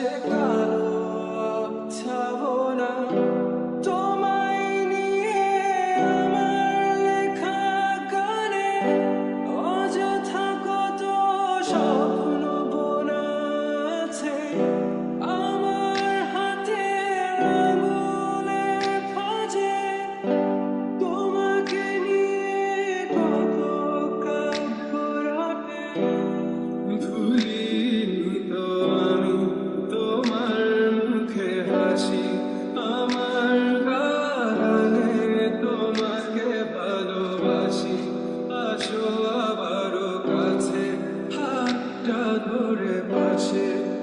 আকাশে কালো ছাবনা অযথা কত স্বপ্ন আছে আমার হাতে আঙুলে ফাজে তোমাকে নিয়ে কত কাব্য Bache.